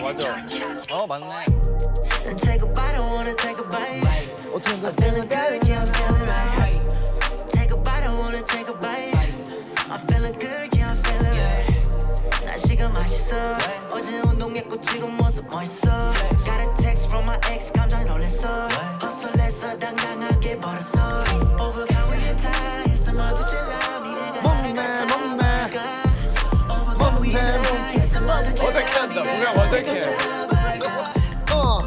맞아. 어 맞네. Then take a bite, I wanna take a bite. 어떻게 I'm feeling good, yeah, I'm feeling right. Take a bite, I wanna take a bite. I'm feeling good, yeah, I'm feeling right. 날씨가 맛있어. 어제 운동했고 지금 모습 멋있어. Got a text from my ex, 깜짝 놀랐어. 헛설레서 당당하게 버렸어. 오버가고 있다, 있어 모두 질 어색해. 어,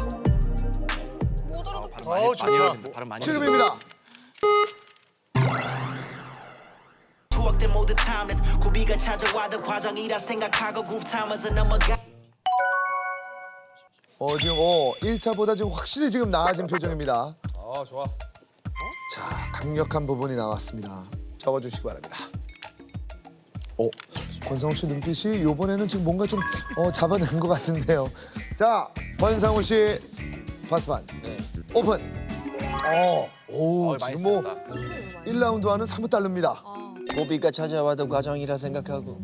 어우 좋다. 발음 많이. 지금입니다. 추억들 모두 timeless. 고비가 찾아와도 과정이라 생각하고 groove 타면서 넘어가. 어, 지금 어, 1차보다 지금 확실히 지금 나아진 표정입니다. 어 좋아. 자, 강력한 부분이 나왔습니다. 적어주시기 바랍니다. 오, 권상우 씨 눈빛이 이번에는 지금 뭔가 좀 어, 잡아낸 것 같은데요. 자, 권상우 씨 파스판 오픈. 어, 오, 어, 지금 뭐 썼다. 1라운드와는 사뭇 다릅니다. 고비가 찾아와도 과정이라 생각하고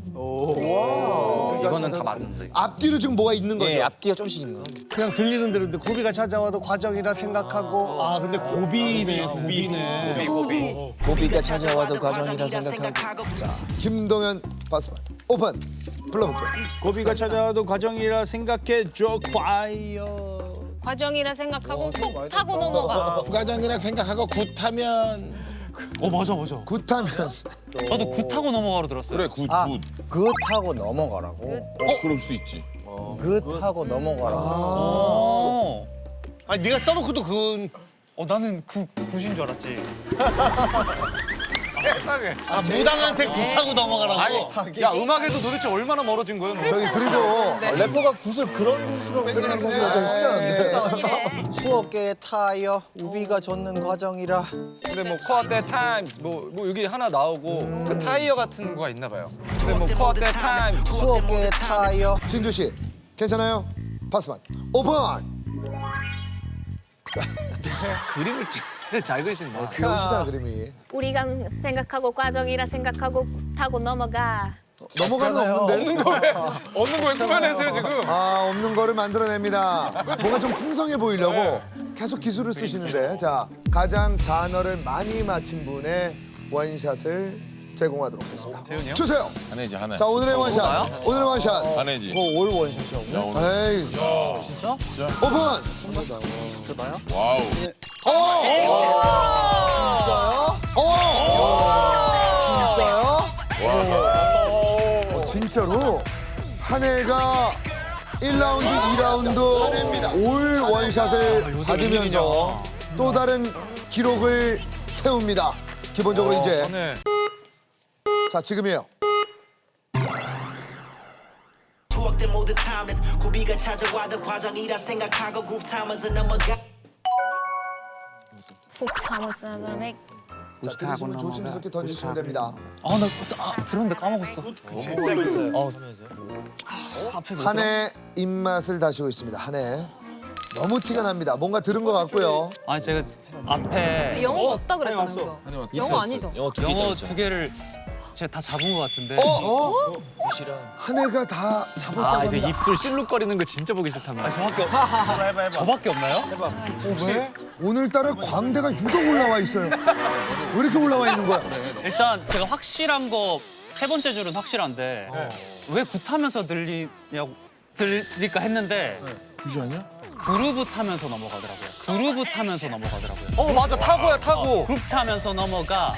이거는 다 맞는데. 앞뒤로 지금 뭐가 있는 거죠? 예 앞뒤가 좀씩 있는 거 그냥 들리는 대로인데 고비가 찾아와도 과정이라 생각하고 아 근데 고비네 고비네 고비가 찾아와도 과정이라 생각하고 자, 김동현 파스판 오픈. 불러볼게요. 고비가 찾아와도 과정이라 생각해 줘 과이어 과정이라 생각하고 훅 타고 넘어가. 과정이라 생각하고 굿하면 어 맞아 맞아. 굿하면 저도 굿 타고 넘어가로 들었어요. 그래 굿 아, 굿. 그 타고 넘어가라고 어, 그럴 수 있지. 그 타고 넘어가라고 어. 아니 네가 써놓고도 그건 어 나는 그 굿인 줄 알았지. 아 무당한테 그 타고 넘어가라고 야 음악에서 도대체 얼마나 멀어진 거예요? 너? 저기 그리고 래퍼가 굿을 그런 굿으로 것도 약간 쉽지 않은데. 추억의 타이어 우비가 젖는 과정이라 근데 뭐 코어 때 타임스 뭐, 뭐 여기 하나 나오고 그 타이어 같은 거가 있나 봐요. 근데 뭐 코어 때 타임스 추억의 타이어 진주 씨 괜찮아요? 파스판 오픈. 그림을 되게 잘 그리신다. 귀여우시다 그림이. 우리가 생각하고 과정이라 생각하고 훅 타고 넘어가. 넘어가는 없는데. 없는 거에 그만하세요 지금. 아 없는 거를 만들어냅니다. 뭔가 좀 풍성해 보이려고 계속 기술을 쓰시는데 자 가장 단어를 많이 맞힌 분의 원샷을 제공하도록 하겠습니다. 태훈이요? 주세요. 하나지 하나. 자 오늘의 원샷. 오늘의 원샷. 하나지. 올 원샷이라고 에이. 진짜? 오픈. 와우. 어, 진짜로 한 해가 1라운드, 2라운드 올 원샷을 받으면서 또 다른 기록을 세웁니다. 기본적으로 이제 네. 자 지금이에요. 추억들 모두 timeless. 고비가 찾아와도 과정이라 생각하고 groove 타면서 넘어가. 훅 타면서 넘어가. 자 들으시면 조심스럽게 던지시면 됩니다. 아 나 아, 들었는데 까먹었어. 어. 앞에 한해 입맛을 다시고 있습니다. 한 해. 너무 티가 납니다. 뭔가 들은 것 같고요. 아니 제가 앞에 영어가 없다 그랬잖아요. 영어 아니죠? 영어 두 개 영어 두 개를 제가 다 잡은 것 같은데. 어? 굿이랑 한 해가 다 잡았다고 아 이제 합니다. 입술 실룩거리는 거 진짜 보기 싫단 말이야. 저밖에 없. 저밖에 없나요? 오늘따라 광대가 유독 올라와 있어요. 왜 이렇게 올라와 있는 거야? 일단 제가 확실한 거 세 번째 줄은 확실한데 왜 굿하면서 들리냐고 들릴까 했는데 굿이 아니야? 그루브 타면서 넘어가더라고요. 그루브 타면서 넘어가더라고요. 어 맞아 타고야 타고. 그룹 타면서 넘어가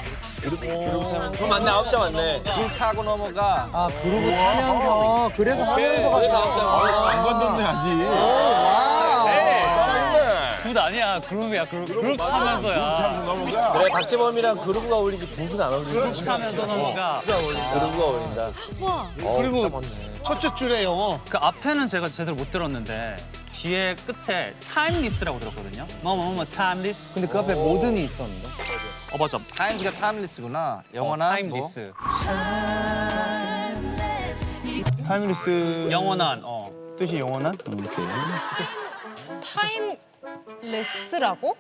그럼 맞네. 아홉 자 맞네. 굴 타고 넘어가. 아 그루브 타면서 그래서 하면서가 그래서 아홉 자. 안 건졌네 아직. 굿 아니야. 그룹이야. 그룹, 그룹 타면서야. 참 넘어가. 그래 박재범이랑 그루브가 어울리지 굿은 안 어울리지. 그룹 타면서 넘어가. 그루브가 어울린다. 그리고 첫째 줄에 영어. 그 앞에는 제가 제대로 못 들었는데 뒤에 끝에 타임리스라고 들었거든요 뭐뭐뭐 타임리스 근데 그 앞에 모든이 있었는데 어 맞아 타임스가 타임리스구나. 어, 영어나 뭐. 타임리스 타임리스 영원한 어 뜻이 영원한? 타임 레스라고?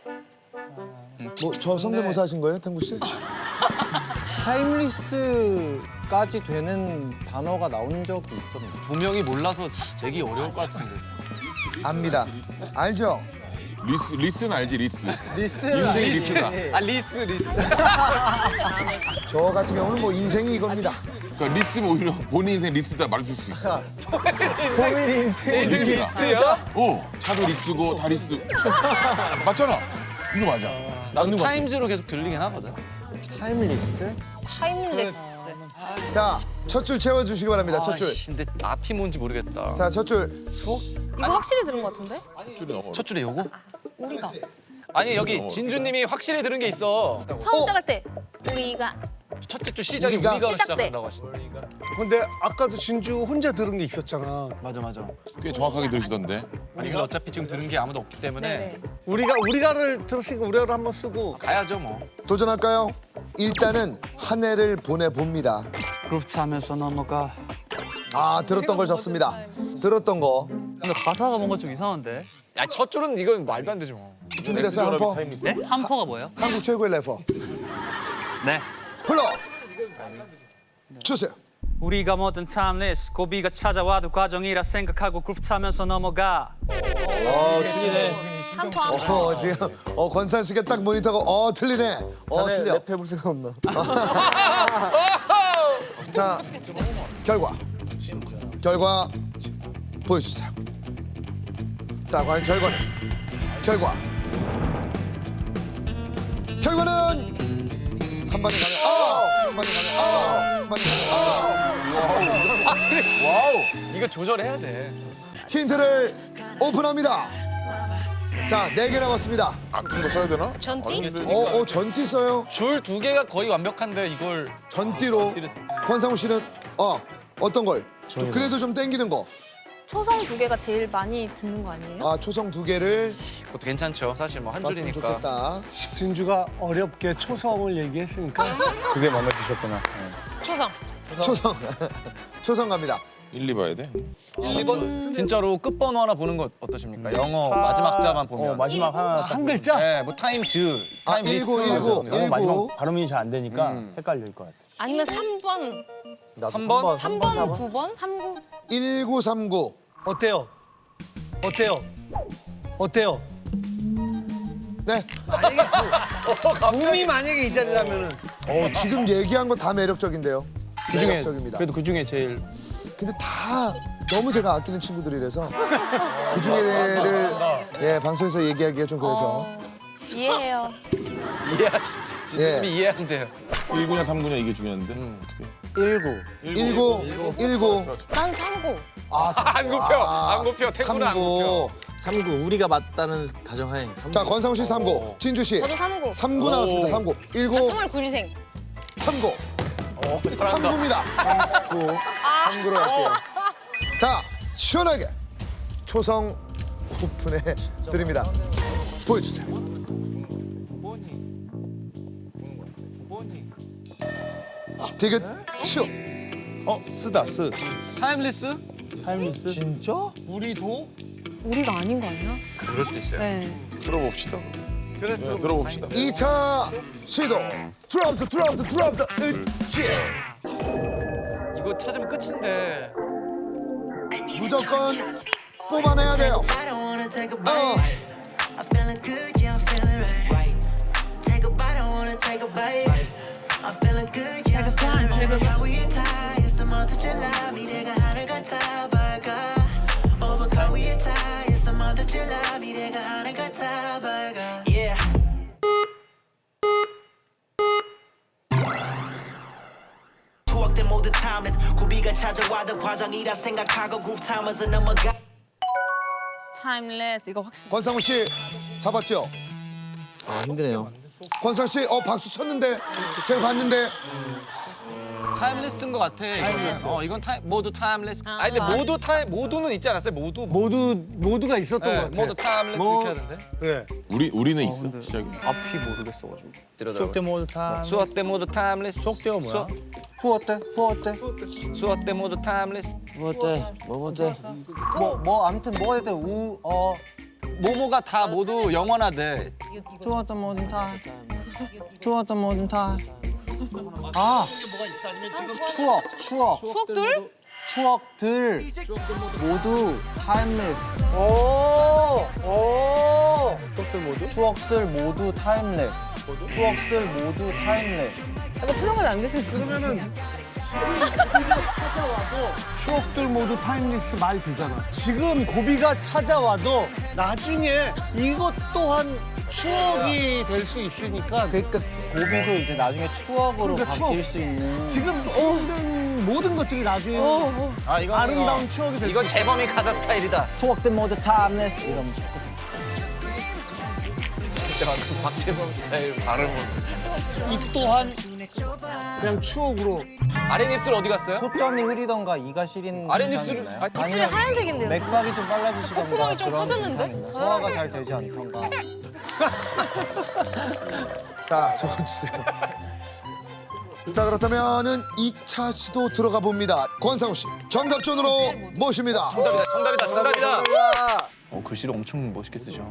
뭐 저 성대모사 하신 거예요, 탱구 씨? 타임리스까지 되는 단어가 나온 적이 있었는데 두 명이 몰라서 재기 어려울 것 같은데. 압니다. 알죠? 리스 리스는 알지 리스. 리스. 인생이 리스다. 아 리스 리스. 저 같은 경우는 뭐 인생이 이겁니다. 그러니까 리스면 오히려 본인 인생 리스다 말해줄 수 있어. 고민 인생. 리스요? 어 차도 리스고 다 리스. 맞잖아. 이거 맞아. 나도 타임즈로 계속 들리긴 하거든. 타임리스? 타임레스. 자, 첫 줄 채워주시기 바랍니다. 첫 줄. 아이씨, 근데 앞이 뭔지 모르겠다. 자, 첫 줄. 이거 확실히 들은 것 같은데? 줄이 넘어. 첫 줄에 요거? 우리가. 아니 여기 진주님이 확실히 들은 게 있어. 처음 시작할 때 우리가 첫째 줄 시작이 우리가 우리가 로 시작 때. 시작한다고 하시네. 근데 아까도 진주 혼자 들은 게 있었잖아. 맞아 맞아. 꽤 정확하게 들으시던데. 아니 근데 어차피 지금 들은 게 아무도 없기 때문에 네네. 우리가 우리가를 들었으니까 우리가를 한번 쓰고 가야죠 뭐. 도전할까요? 일단은 한 해를 보내봅니다. 그룹 하면서 넘어가. 아, 들었던 걸 적습니다. 들었던 거. 근데 가사가 뭔가 좀 이상한데. 야 첫 줄은 이건 말도 안 되죠. 뭐. 준비됐어요, 한포? 네? 한포가 뭐예요? 한국 최고의 래퍼. 네. 불러! 주세요. 우리가 뭐든 타임리스 고비가 찾아와도 과정이라 생각하고 그룹 타면서 넘어가. 한포. 어, 지금 어, 권산 씨가 딱 모니터가 어, 틀리네. 어, 틀려. 랩해볼 생각 없나? 자, 결과. 결과 보여주세요. 자, 과연 결과는? 결과. 결과는 한 방에 가면 아! 한 방에 가면 아! 한 방에 가면 아! 이거 조절해야 돼. 힌트를 오픈합니다. 자, 네 개 남았습니다. 아픈 거 써야 되나? 전띠? 어, 어, 전띠 써요. 줄 두 개가 거의 완벽한데 이걸 전띠로. 권상우 씨는 어, 어떤 걸? 좀 그래도 좀 땡기는 거. 초성 두 개가 제일 많이 듣는 거 아니에요? 아, 초성 두 개를 그것도 괜찮죠. 사실 뭐 한 봤으면 줄이니까. 좋겠다. 진주가 어렵게 초성을 얘기했으니까 그게 마음에 드셨구나. 초성. 초성. 초성 갑니다. 1, 2 봐야 돼. 1번 진짜로 끝번호 하나 보는 거 어떠십니까? 영어 마지막 자만 보면. 어, 마지막 하나 딱 한 글자? 네, 뭐 타임 즈, 아, 타임 리스. 1919. 영어 마지막. 발음이 잘 안 되니까 음. 헷갈릴 것 같아. 아니면 3번. 나도 3번? 3번, 9번, 39. 1939. 어때요? 어때요? 어때요? 네. 붐이 만약에 이 자리라면은 어, 지금 얘기한 거 다 매력적인데요. 그중에 매력적입니다. 그래도 그 중에 제일 근데 다 너무 제가 아끼는 친구들이라서 그 중에를 예, 방송에서 얘기하기가 좀 그래서 이해해요. 이해하시. 진주님이 예. 이해한대요. 1구냐 3구냐 이게 중요한데. 어떻게? 19 19난 상고. 아, 안 굽혀, 안 굽혀. 태구는 안 굽혀. 39 우리가 맞다는 가정하에 39. 자, 권상우 씨 39, 진주 씨 저도 39. 39 나왔습니다. 39. 19 3월 9일생. 39. 어, 잘한다. 3구입니다. 39. 3구로 갈게요. 자, 시원하게 초성 오픈해 드립니다. 보여주세요. 디귿 슛. 어 쓰다 쓰. 타임리스? 타임리스? 진짜? 우리 도 우리가 아닌 거 아니야? 그럴 수도 있어요. 네. 들어봅시다. 그래 들어봅시다. 2차 시도. 드롭트 드롭트 드롭트 으쌰. 이거 찾으면 끝인데. 무조건 뽑아내야 돼요. I don't wanna take a 어. Take a bite, I wanna take a bite. Timeless. 고비가 찾아와도 과정이라 생각하고 groove 넘어가. 타임레스 이거 확실히. 권상우 씨 잡았죠? 아 힘드네요. 권상 씨, 어 박수 쳤는데 제가 봤는데 타임리스인 것 같아. 이거는. 어, 이건 타임 모두 타임리스. 아니 근데 모두 타임 모두는 있지 않았어요? 모두. 모두 모두가 있었던 네, 것 같아. 모두 타임리스 뭐- 이렇게 하는데. 그래. 우리 우리는 있어 시작이. 앞이 모르겠어가지고. 수업 때 모두 타. 수업 때 모두 타임리스. 수업 때가 뭐야? 후 어때? 후 어때? 수업 때 모두 타임리스. 뭐 어때? 뭐 어때? 뭐 뭐 아무튼 뭐 어때? 우어 모모가 다 모두 영원하대. 투어던 뭐든 타. 투어던 뭐든 타. 아 추억 추억 추억들? 추억들 모두 타임레스. 오, 오. 추억들 모두? 추억들 모두 타임레스. 추억들 모두 타임레스. 근데 표정을 안 드시는 그러면은 추억들 모두 타임리스 말 되잖아. 지금 고비가 찾아와도 나중에 이것 또한 추억이 될 수 있으니까 그러니까 고비도 이제 나중에 추억으로 그러니까 추억. 바뀔 수 있는. 지금 힘든 모든 것들이 나중에 아 이거 아름다운 추억이 될수 이건. 재범이 가사 스타일이다. 추억들 모두 타임레스 이러면 진짜 그 박재범 스타일 발음은. 이 또한 그냥 추억으로 아랫입술 어디 갔어요? 초점이 흐리던가 이가 시린 아랫 입술 현상이 있나요? 아, 입술이 아니면 하얀색인데요. 지금? 맥박이 좀 빨라지시던가 콧구멍이 좀 그런 커졌는데? 증상이 있나요? 소화가 잘 되지 않던가 자, 적어주세요. 자, 그렇다면은 2차 시도 들어가 봅니다. 권상우 씨, 정답전으로 모십니다. 정답이다 정답이다 정답이다. 정답이다. 어 글씨를 엄청 멋있게 쓰죠.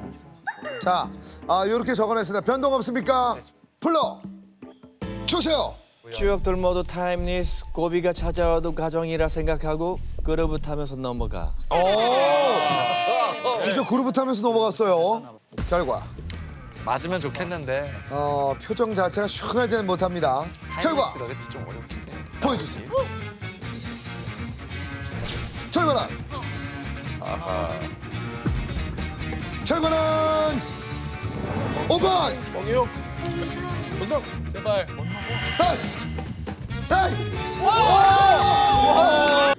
자, 아, 이렇게 적어냈습니다. 변동 없습니까? 불러 주세요. 추억들 모두 타임리스 고비가 찾아와도 가정이라 생각하고 그루브 타면서 넘어가 오, 진짜 그루브 타면서 넘어갔어요. 결과, 맞으면 좋겠는데 어, 표정 자체가 시원하지는 못합니다. 결과 타이밍스가 좀 어렵긴 해. 보여주세요. 결과는 결과는 5번. 뻥이요. 정답. 제발. 에이! 에이! 와!